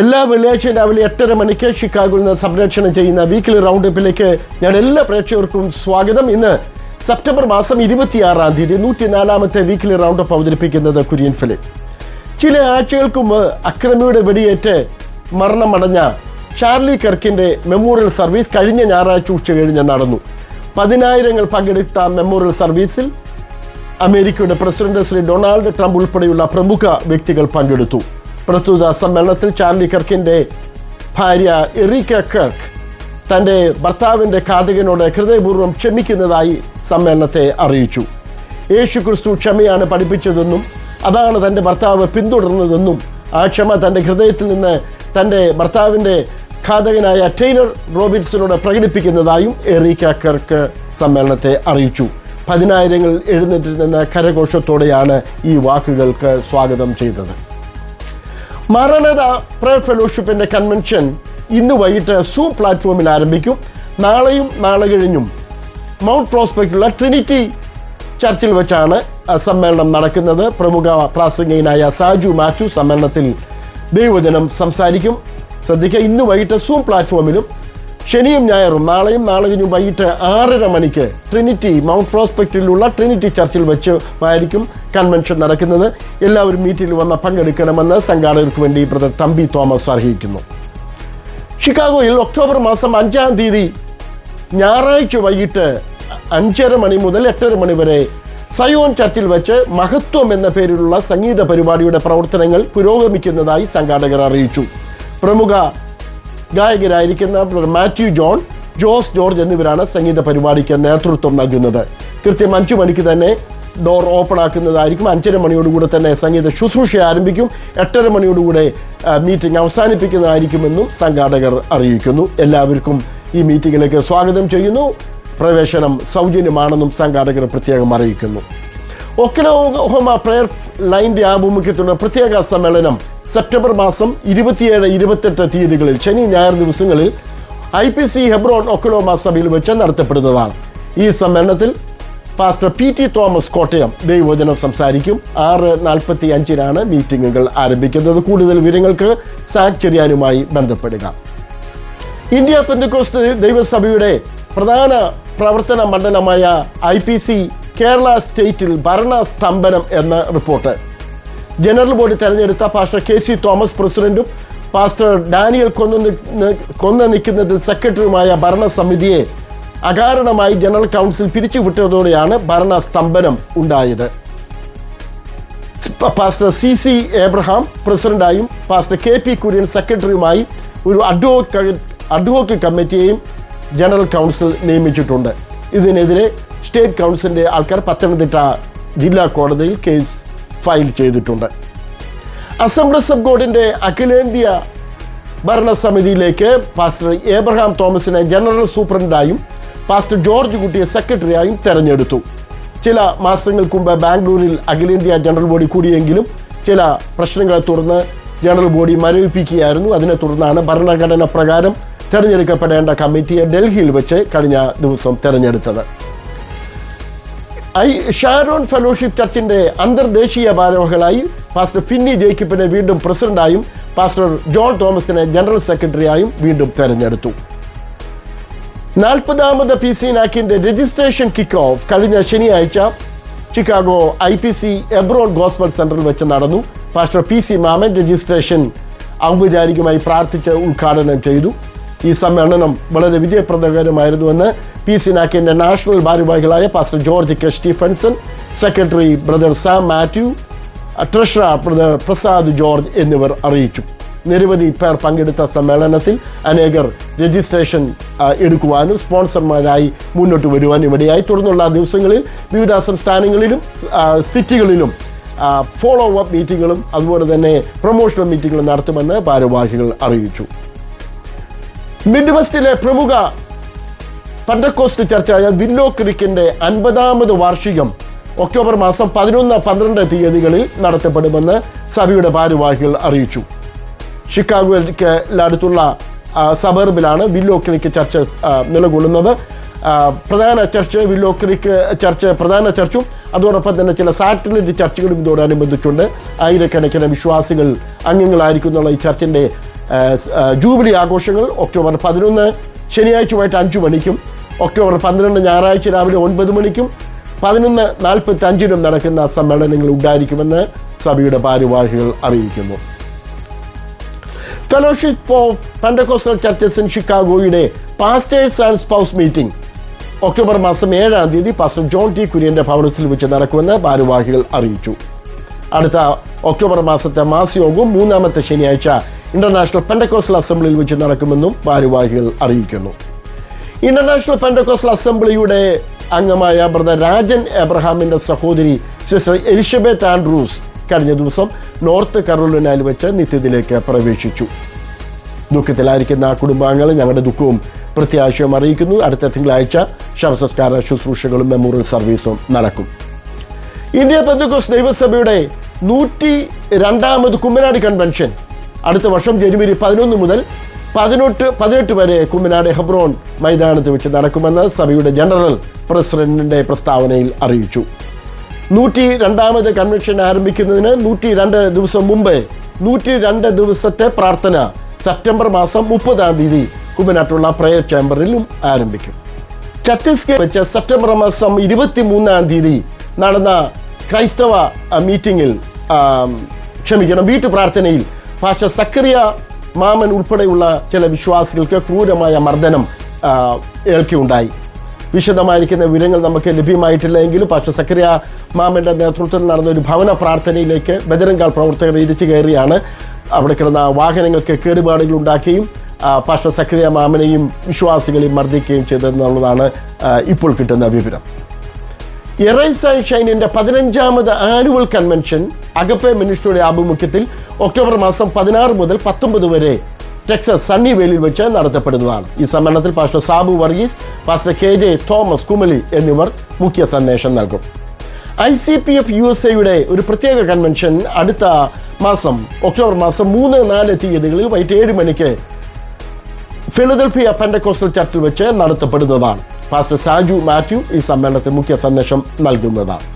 എല്ലാ വെള്ളിയാഴ്ചയും രാവിലെ എട്ടര മണിക്ക് ഷിക്കാഗോയിൽ നിന്ന് സംരക്ഷണം ചെയ്യുന്ന വീക്കിലി റൗണ്ട് അപ്പിലേക്ക് ഞാൻ എല്ലാ പ്രേക്ഷകർക്കും സ്വാഗതം. ഇന്ന് സെപ്റ്റംബർ മാസം ഇരുപത്തിയാറാം തീയതി നൂറ്റിനാലാമത്തെ വീക്കിലി റൗണ്ട് അപ്പ് അവതരിപ്പിക്കുന്നത് കുര്യൻ ഫിലിം ചില ആഴ്ചകൾക്ക് മുമ്പ് അക്രമിയുടെ വെടിയേറ്റ് മരണമടഞ്ഞ ചാർലി കെർക്കിന്റെ മെമ്മോറിയൽ സർവീസ് കഴിഞ്ഞ ഞായറാഴ്ച ഉച്ച കഴിഞ്ഞ് നടന്നു. പതിനായിരങ്ങൾ പങ്കെടുത്ത മെമ്മോറിയൽ സർവീസിൽ അമേരിക്കയുടെ പ്രസിഡന്റ് ശ്രീ ഡൊണാൾഡ് ട്രംപ് ഉൾപ്പെടെയുള്ള പ്രമുഖ വ്യക്തികൾ പങ്കെടുത്തു. പ്രസ്തുത സമ്മേളനത്തിൽ ചാർലി കർക്കിന്റെ ഭാര്യ എറീക്ക കർക്ക് തന്റെ ഭർത്താവിന്റെ ഘാതകനോട് ഹൃദയപൂർവം ക്ഷമിക്കുന്നതായി സമ്മേളനത്തെ അറിയിച്ചു. യേശു ക്രിസ്തു ക്ഷമയാണ് പഠിപ്പിച്ചതെന്നും അതാണ് തന്റെ ഭർത്താവ് പിന്തുടർന്നതെന്നും ആ ക്ഷമ തന്റെ ഹൃദയത്തിൽ നിന്ന് തന്റെ ഭർത്താവിന്റെ ഘാതകനായ ടൈലർ റോബിൻസിനോട് പ്രകടിപ്പിക്കുന്നതായും എറീക്ക കർക്ക് സമ്മേളനത്തെ അറിയിച്ചു. പതിനായിരങ്ങൾ എഴുന്നേറ്റിൽ നിന്ന് കരഘോഷത്തോടെയാണ് ഈ വാക്കുകൾക്ക് സ്വാഗതം ചെയ്തത്. മരണത പ്രയർ ഫെലോഷിപ്പിന്റെ കൺവെൻഷൻ ഇന്ന് വൈകിട്ട് സൂം പ്ലാറ്റ്ഫോമിൽ ആരംഭിക്കും. നാളെയും നാളെ കഴിഞ്ഞും മൗണ്ട് പ്രോസ്പെക്റ്റുള്ള ട്രിനിറ്റി ചർച്ചിൽ വെച്ചാണ് സമ്മേളനം നടക്കുന്നത്. പ്രമുഖ പ്രാസംഗികനായ സാജു മാത്യു സമ്മേളനത്തിൽ ദൈവജനം സംസാരിക്കും. ശ്രദ്ധിക്കുക ഇന്ന് വൈകിട്ട് സൂം പ്ലാറ്റ്ഫോമിലും ശനിയും ഞായറും നാളെയും നാളെ കഴിഞ്ഞും വൈകിട്ട് ആറര മണിക്ക് ട്രിനിറ്റി മൗണ്ട് പ്രോസ്പെക്റ്റിലുള്ള ട്രിനിറ്റി ചർച്ചിൽ വെച്ച് ആയിരിക്കും കൺവെൻഷൻ നടക്കുന്നത്. എല്ലാവരും മീറ്റിൽ വന്ന് പങ്കെടുക്കണമെന്ന് സംഘാടകർക്ക് വേണ്ടി ബ്രദർ തമ്പി തോമസ് അറിയിക്കുന്നു. ഷിക്കാഗോയിൽ ഒക്ടോബർ മാസം അഞ്ചാം തീയതി ഞായറാഴ്ച വൈകിട്ട് അഞ്ചര മണി മുതൽ എട്ടര മണി വരെ സയോൺ ചർച്ചിൽ വെച്ച് മഹത്വം എന്ന പേരിലുള്ള സംഗീത പരിപാടിയുടെ പ്രവർത്തനങ്ങൾ പുരോഗമിക്കുന്നതായി സംഘാടകർ അറിയിച്ചു. പ്രമുഖ ഗായകരായിരിക്കുന്ന മാത്യു ജോൺ ജോസ് ജോർജ് എന്നിവരാണ് സംഗീത പരിപാടിക്ക് നേതൃത്വം നൽകുന്നത്. കൃത്യം അഞ്ചു മണിക്ക് തന്നെ ഡോർ ഓപ്പൺ ആക്കുന്നതായിരിക്കും. അഞ്ചര മണിയോടുകൂടെ തന്നെ സംഗീത ശുശ്രൂഷ ആരംഭിക്കും. എട്ടര മണിയോടുകൂടെ മീറ്റിംഗ് അവസാനിപ്പിക്കുന്നതായിരിക്കുമെന്നും സംഘാടകർ അറിയിക്കുന്നു. എല്ലാവർക്കും ഈ മീറ്റിംഗിലേക്ക് സ്വാഗതം ചെയ്യുന്നു. പ്രവേശനം സൗജന്യമാണെന്നും സംഘാടകർ പ്രത്യേകം അറിയിക്കുന്നു. ഒക്കലോഹോമ പ്രയർ ലൈന്റെ ആഭിമുഖ്യത്തിലുള്ള പ്രത്യേക സമ്മേളനം സെപ്റ്റംബർ മാസം ഇരുപത്തിയേഴ് ഇരുപത്തെട്ട് തീയതികളിൽ ശനി ഞായർ ദിവസങ്ങളിൽ I P C Hebron Oklahoma സഭയിൽ വെച്ച് നടത്തപ്പെടുന്നതാണ്. ഈ സമ്മേളനത്തിൽ pastor P T Thomas Kottayam ദൈവവചനം സംസാരിക്കും. ആറ് നാൽപ്പത്തി അഞ്ചിനാണ് മീറ്റിങ്ങുകൾ ആരംഭിക്കുന്നത്. കൂടുതൽ വിവരങ്ങൾക്ക് സാക്ഷരിയാനുമായി ബന്ധപ്പെടുക. ഇന്ത്യ പെന്തക്കോസ്റ്റ് ദൈവസഭയുടെ പ്രധാന പ്രവർത്തന മണ്ഡലമായ ഐ കേരള സ്റ്റേറ്റിൽ ഭരണ സ്തംഭനം എന്ന റിപ്പോർട്ട്. ജനറൽ ബോഡി തെരഞ്ഞെടുത്ത പാസ്റ്റർ കെ സി തോമസ് പ്രസിഡന്റും പാസ്റ്റർ ഡാനിയൽ കൊന്ന കൊന്ന നിൽക്കുന്നതിൽ സെക്രട്ടറിയുമായ ഭരണസമിതിയെ അകാരണമായി ജനറൽ കൗൺസിൽ പിരിച്ചുവിട്ടതോടെയാണ് ഭരണ സ്തംഭനം ഉണ്ടായത് പാസ്റ്റർ സി സി ഏബ്രഹാം പ്രസിഡന്റായും പാസ്റ്റർ കെ പി കുര്യൻ സെക്രട്ടറിയുമായി ഒരു അഡ്വോക്ക അഡ്വോക്ക് കമ്മിറ്റിയെയും ജനറൽ കൗൺസിൽ നിയമിച്ചിട്ടുണ്ട്. ഇതിനെതിരെ സ്റ്റേറ്റ് കൗൺസിലിന്റെ ആൾക്കാർ പത്തനംതിട്ട ജില്ലാ കോടതിയിൽ കേസ് ഫയൽ ചെയ്തിട്ടുണ്ട്. അസംബ്ലീസ് ഓഫ് ഗോഡിന്റെ അഖിലേന്ത്യാ ഭരണസമിതിയിലേക്ക് പാസ്റ്റർ ഏബ്രഹാം തോമസിനെ ജനറൽ സൂപ്രണ്ടായും പാസ്റ്റർ ജോർജ് കുട്ടിയെ സെക്രട്ടറിയായും തെരഞ്ഞെടുത്തു. ചില മാസങ്ങൾക്ക് മുമ്പ് ബാംഗ്ലൂരിൽ അഖിലേന്ത്യാ ജനറൽ ബോഡി കൂടിയെങ്കിലും ചില പ്രശ്നങ്ങളെ തുടർന്ന് ജനറൽ ബോഡി മരവിപ്പിക്കുകയായിരുന്നു. അതിനെ തുടർന്നാണ് ഭരണഘടന പ്രകാരം തെരഞ്ഞെടുക്കപ്പെടേണ്ട കമ്മിറ്റിയെ ഡൽഹിയിൽ വെച്ച് കഴിഞ്ഞ ദിവസം തെരഞ്ഞെടുത്തത്. ഐ ഷാരോൺ ഫെലോഷിപ്പ് ചർച്ചിന്റെ അന്തർദേശീയ ഭാരവാഹികളായി പാസ്റ്റർ ഫിന്നി ജേക്കിപ്പിനെ വീണ്ടും പ്രസിഡന്റായും പാസ്റ്റർ ജോൺ തോമസിനെ ജനറൽ സെക്രട്ടറിയായും വീണ്ടും തെരഞ്ഞെടുത്തു. നാൽപ്പതാമത് പി സി നാക്കിന്റെ രജിസ്ട്രേഷൻ കിക്ക് ഓഫ് കഴിഞ്ഞ ശനിയാഴ്ച Chicago I P C Hebron gospel സെന്ററിൽ വെച്ച് നടന്നു. Pastor P C Mammen registration ഔപചാരികമായി പ്രാർത്ഥിച്ച് ഉദ്ഘാടനം ചെയ്തു. ഈ സമ്മേളനം വളരെ വിജയപ്രദകരമായിരുന്നുവെന്ന് പി സി നാക്കിന്റെ നാഷണൽ ഭാരവാഹികളായ pastor George K Stephenson secretary brother Sam Mathew treasurer brother Prasad George എന്നിവർ അറിയിച്ചു. നിരവധി പേർ പങ്കെടുത്ത സമ്മേളനത്തിൽ അനേകർ രജിസ്ട്രേഷൻ എടുക്കുവാനും സ്പോൺസർമാരായി മുന്നോട്ട് വരുവാനും ഇടയായി. തുടർന്നുള്ള ദിവസങ്ങളിൽ വിവിധ സംസ്ഥാനങ്ങളിലും സിറ്റികളിലും ഫോളോ അപ്പ് മീറ്റിങ്ങുകളും അതുപോലെ തന്നെ പ്രൊമോഷണൽ മീറ്റിങ്ങുകളും നടത്തുമെന്ന് ഭാരവാഹികൾ അറിയിച്ചു. മിഡ് വെസ്റ്റിലെ പ്രമുഖ പണ്ടക്കോസ്റ്റ് ചർച്ചായ വില്ലോ ക്രിക്കിന്റെ അൻപതാമത് വാർഷികം ഒക്ടോബർ മാസം പതിനൊന്ന് പന്ത്രണ്ട് തീയതികളിൽ നടത്തപ്പെടുമെന്ന് സഭയുടെ ഭാരവാഹികൾ അറിയിച്ചു. ഷിക്കാഗോയ്ക്ക് അടുത്തുള്ള സബർബിലാണ് വില്ലോ ക്രിക്ക് ചർച്ച് നിലകൊള്ളുന്നത്. പ്രധാന ചർച്ച് വില്ലോ ക്രിക്ക് ചർച്ച് പ്രധാന ചർച്ചും അതോടൊപ്പം തന്നെ ചില സാറ്റലൈറ്റ് ചർച്ചുകളും ഇതോടനുബന്ധിച്ചുണ്ട്. ആയിരക്കണക്കിന് വിശ്വാസികൾ അംഗങ്ങളായിരിക്കും എന്നുള്ള ഈ ചർച്ചിന്റെ ജൂബിലി ആഘോഷങ്ങൾ ഒക്ടോബർ പതിനൊന്ന് ശനിയാഴ്ച അഞ്ചു മണിക്കും ഒക്ടോബർ പന്ത്രണ്ട് ഞായറാഴ്ച രാവിലെ ഒൻപത് മണിക്കും പതിനൊന്ന് നാൽപ്പത്തി അഞ്ചിനും നടക്കുന്ന സമ്മേളനങ്ങൾ ഉണ്ടായിരിക്കുമെന്ന് സഭയുടെ ഭാരവാഹികൾ അറിയിക്കുന്നു. Fellowship of pentecostal churches in ഷിക്കാഗോയുടെ pastors and spouse meeting October മാസം ഏഴാം തീയതി പാസ്റ്റർ ജോൺ ടി കുര്യന്റെ ഭവനത്തിൽ വെച്ച് നടക്കുമെന്ന് ഭാരവാഹികൾ അറിയിച്ചു. അടുത്ത ഒക്ടോബർ മാസത്തെ മാസയോഗവും മൂന്നാമത്തെ ശനിയാഴ്ച ഇന്റർനാഷണൽ പെൻഡക്കോസ്റ്റൽ അസംബ്ലിയിൽ വെച്ച് നടക്കുമെന്നും ഭാരവാഹികൾ അറിയിക്കുന്നു. ഇന്റർനാഷണൽ പെൻഡക്കോസ്റ്റൽ അസംബ്ലിയുടെ അംഗമായ ബ്രദർ രാജൻ എബ്രഹാമിന്റെ സഹോദരി സിസ്റ്റർ എലിസബത്ത് ആൻഡ്രൂസ് കഴിഞ്ഞ ദിവസം നോർത്ത് കരോളിനയിൽ വെച്ച് നിത്യത്തിലേക്ക് പ്രവേശിച്ചു. ദുഃഖത്തിലായിരിക്കുന്ന കുടുംബാംഗങ്ങൾ ഞങ്ങളുടെ ദുഃഖവും പ്രത്യാശയും അറിയിക്കുന്നു. അടുത്ത തിങ്കളാഴ്ച ശവസംസ്കാര ശുശ്രൂഷകളും മെമ്മോറിയൽ സർവീസും നടക്കും. ഇന്ത്യ പെന്തക്കോസ് ദൈവസഭയുടെ നൂറ്റി രണ്ടാമത് കുമ്മനാട് കൺവെൻഷൻ അടുത്ത വർഷം ജനുവരി പതിനൊന്ന് മുതൽ പതിനെട്ട് പതിനെട്ട് വരെ കുമ്മനാട് ഹെബ്രോൺ മൈതാനത്ത് വെച്ച് നടക്കുമെന്ന് സഭയുടെ ജനറൽ പ്രസിഡന്റിന്റെ പ്രസ്താവനയിൽ അറിയിച്ചു. നൂറ്റി രണ്ടാമത് കൺവെൻഷൻ ആരംഭിക്കുന്നതിന് നൂറ്റി രണ്ട് ദിവസം മുമ്പ് നൂറ്റി രണ്ട് ദിവസത്തെ പ്രാർത്ഥന സെപ്റ്റംബർ മാസം മുപ്പതാം തീയതി കുമ്മനാട്ടുള്ള പ്രയർ ചേംബറിലും ആരംഭിക്കും. ഛത്തീസ്ഗഡ് വെച്ച് സെപ്റ്റംബർ മാസം ഇരുപത്തി മൂന്നാം തീയതി നടന്ന ക്രൈസ്തവ മീറ്റിംഗിൽ ക്ഷമിക്കണം വീട്ടു പ്രാർത്ഥനയിൽ പാസ്റ്റർ സക്കറിയ മാമൻ ഉൾപ്പെടെയുള്ള ചില വിശ്വാസികൾക്ക് ക്രൂരമായ മർദ്ദനം ഏൽക്കുണ്ടായി വിശദമായിരിക്കുന്ന വിവരങ്ങൾ നമുക്ക് ലഭ്യമായിട്ടില്ല എങ്കിലും പക്ഷേ സക്രിയ മാമന്റെ നേതൃത്വത്തിൽ നടന്ന ഒരു ഭവന പ്രാർത്ഥനയിലേക്ക് ബജരംഗാൾ പ്രവർത്തകർ ഇരിച്ചു കയറിയാണ്. അവിടെ കിടന്ന വാഹനങ്ങൾക്ക് കേടുപാടുകൾ ഉണ്ടാക്കുകയും പാഷ സക്രിയ മാമനെയും വിശ്വാസികളെയും മർദ്ദിക്കുകയും ചെയ്തതെന്നുള്ളതാണ് ഇപ്പോൾ കിട്ടുന്ന വിവരം. എറൈസ് ആൻഡ് ഷൈനിന്റെ പതിനഞ്ചാമത് ആനുവൽ കൺവെൻഷൻ അഗപ്പെ മിനിസ്ട്രിയുടെ ആഭിമുഖ്യത്തിൽ ഒക്ടോബർ മാസം പതിനാറ് മുതൽ പത്തൊമ്പത് വരെ ടെക്സസ് സണ്ണിവേലിൽ വെച്ച് നടത്തപ്പെടുന്നതാണ്. ഈ സമ്മേളനത്തിൽ pastor Sabu Varghese pastor K J Thomas Kumily എന്നിവർ മുഖ്യ സന്ദേശം നൽകും. I C P F U S എയുടെ ഒരു പ്രത്യേക കൺവെൻഷൻ അടുത്ത മാസം ഒക്ടോബർ മാസം മൂന്ന് നാല് തീയതികളിൽ വൈകിട്ട് ഏഴ് മണിക്ക് ഫിലദൽഫിയ പെൻഡക്കോസ്റ്റൽ ചർച്ചിൽ വെച്ച് നടത്തപ്പെടുന്നതാണ്. പാസ്റ്റർ സാജു മാത്യു ഈ സമ്മേളനത്തിൽ മുഖ്യ സന്ദേശം നൽകുന്നതാണ്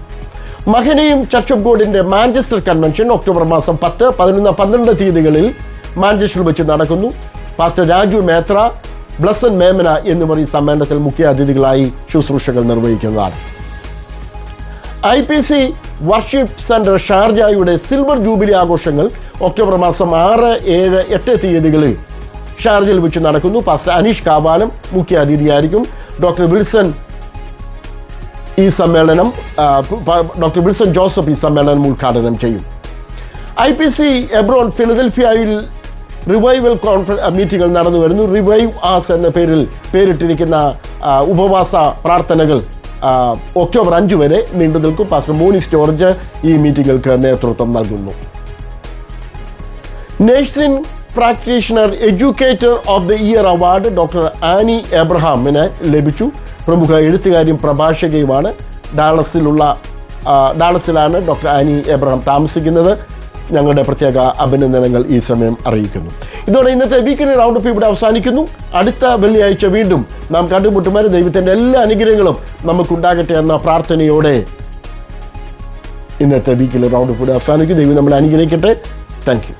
മഹനയും ചർച്ച് ഓഫ് ഗോഡിന്റെ മാഞ്ചസ്റ്റർ കൺവെൻഷൻ ഒക്ടോബർ മാസം പത്ത് പതിനൊന്ന് പന്ത്രണ്ട് തീയതികളിൽ മാഞ്ചസ്റ്ററിൽ വെച്ച് നടക്കുന്നു. പാസ്റ്റർ രാജു മേത്ര ബ്ലസൻ മേമന എന്നിവർ ഈ സമ്മേളനത്തിൽ മുഖ്യ അതിഥികളായി ശുശ്രൂഷകൾ നിർവഹിക്കുന്നതാണ്. I P C worship centre ഷാർജായുടെ silver jubilee ആഘോഷങ്ങൾ ഒക്ടോബർ മാസം ആറ് ഏഴ് എട്ട് തീയതികളിൽ ഷാർജയിൽ വെച്ച് നടക്കുന്നു. പാസ്റ്റർ അനീഷ് കാവാലം മുഖ്യ അതിഥിയായിരിക്കും. ഡോക്ടർ വിൽസൺ ഈ സമ്മേളനം ഡോക്ടർ വിൽസൺ ജോസഫ് ഈ സമ്മേളനം ഉദ്ഘാടനം ചെയ്യും. ഐ പി സി എബ്രോൺ ഫിലദൽഫിയയിൽ റിവൈവൽ കോൺഫറൻസ് മീറ്റിങ്ങൾ നടന്നു വരുന്നു. റിവൈവ് ആസ് എന്ന പേരിൽ പേരിട്ടിരിക്കുന്ന ഉപവാസ പ്രാർത്ഥനകൾ ഒക്ടോബർ അഞ്ച് വരെ നീണ്ടു നിൽക്കും. പാസ്റ്റർ മോണിസ് ജോർജ് ഈ മീറ്റിങ്ങുകൾക്ക് നേതൃത്വം നൽകുന്നു. Nursing practitioner educator of the year award doctor Annie എബ്രഹാമിന് ലഭിച്ചു. പ്രമുഖ എഴുത്തുകാരിയും പ്രഭാഷകയുമാണ് ഡാളസിലുള്ള ഡാളസിലാണ് ഡോക്ടർ ആനി എബ്രഹാം താമസിക്കുന്നത്. ഞങ്ങളുടെ പ്രത്യേക അഭിനന്ദനങ്ങൾ ഈ സമയം അറിയിക്കുന്നു. ഇതോടെ ഇന്നത്തെ വീക്കിലി റൗണ്ട് ഓഫ് ഇവിടെ അവസാനിക്കുന്നു. അടുത്ത വെള്ളിയാഴ്ച വീണ്ടും നാം കണ്ടുമുട്ടുമ്പോൾ ദൈവത്തിന്റെ എല്ലാ അനുഗ്രഹങ്ങളും നമുക്കുണ്ടാകട്ടെ എന്ന പ്രാർത്ഥനയോടെ ഇന്നത്തെ വീക്കിലി റൗണ്ട് ഓഫ് ഇവിടെ അവസാനിക്കും ദൈവം നമ്മളെ അനുഗ്രഹിക്കട്ടെ. താങ്ക്